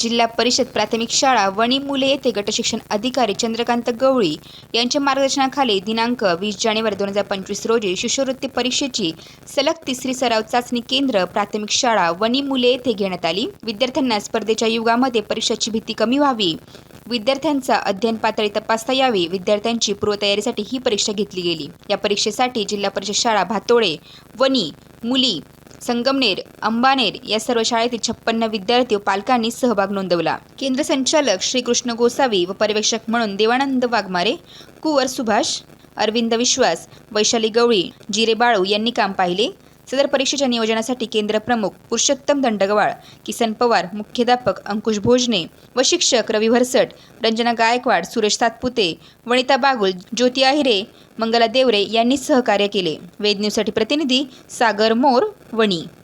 जिल्हा परिषद प्राथमिक शाळा वणी मुले येथे गटशिक्षण अधिकारी चंद्रकांत गवळी यांच्या मार्गदर्शनाखाली दिनांक वीस जानेवारी दोन हजार पंचवीस रोजी शिष्यवृत्ती परीक्षेची सलग तिसरी सराव चाचणी केंद्र प्राथमिक शाळा वणी मुले येथे घेण्यात आली. विद्यार्थ्यांना स्पर्धेच्या युगामध्ये परीक्षेची भीती कमी व्हावी. विद्यार्थ्यांचा अध्ययन पातळी तपासता यावी. विद्यार्थ्यांची पूर्वतयारीसाठी ही परीक्षा घेतली गेली. या परीक्षेसाठी जिल्हा परिषद शाळा भातोळे वणी मुली संगमनेर अंबानेर या सर्व शाळेतील छप्पन्न विद्यार्थी व पालकांनी सहभाग नोंदवला. केंद्र संचालक श्रीकृष्ण गोसावी व पर्यवेक्षक म्हणून देवानंद वाघमारे कुवर सुभाष अरविंद विश्वास वैशाली गवळी जिरे बाळू यांनी काम पाहिले. सदर परीक्षेच्या नियोजनासाठी केंद्र प्रमुख पुरुषोत्तम दंडगवाळ किसन पवार मुख्याध्यापक अंकुश भोजने व शिक्षक रवी भरसट रंजना गायकवाड सुरेश सातपुते वनिता बागुल ज्योती आहिरे मंगला देवरे यांनी सहकार्य केले. वेद न्यूजसाठी प्रतिनिधी सागर मोर वणी.